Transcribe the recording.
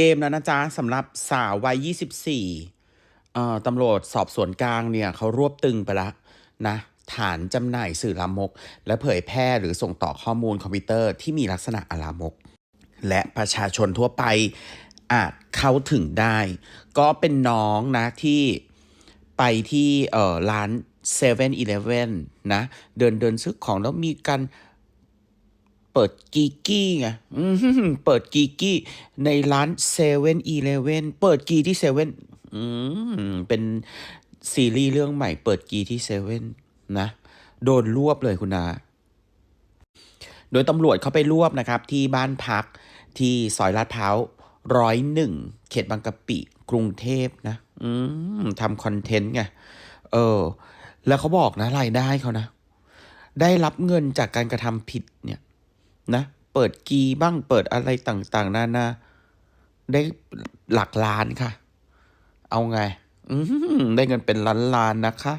เกมแล้วนะจ๊ะสำหรับสาววัย 24เอ่อตำรวจสอบสวนกลางเนี่ยเขารวบตึงไปล้วนะฐานจำหน่ายสื่อลามก และเผยแพร่หรือส่งต่อข้อมูลคอมพิวเตอร์ที่มีลักษณะอลามก และประชาชนทั่วไปอาจเข้าถึงได้ ก็เป็นน้องนะที่ไปที่เอ่อร้าน7 e เ e ่ e อนะ เดินเดินซื้อของแล้วมีการ ปิดกีกี้ไงเปิดกีกี้ในร้านเซเว่นอีเลเว่นเปิดกีที่เซเว่นเป็นซีรีส์เรื่องใหม่เปิดกีที่เซเว่นนะ โดนรวบเลยคุณนาโดยตำรวจเขาไปรวบนะครับ ที่บ้านพักที่ซอยลาดพร้าวร้อยหนึ่งเขตบางกะปิกรุงเทพนะทำคอนเทนต์ไง เออ แล้วเขาบอกนะรายได้เขานะ ได้รับเงินจากการกระทำผิดเนี่ย นะเปิดกีบ้างเปิดอะไรต่างๆ นานาได้หลักล้านค่ะ เอาไงได้เงินเป็นล้านล้านๆนะคะ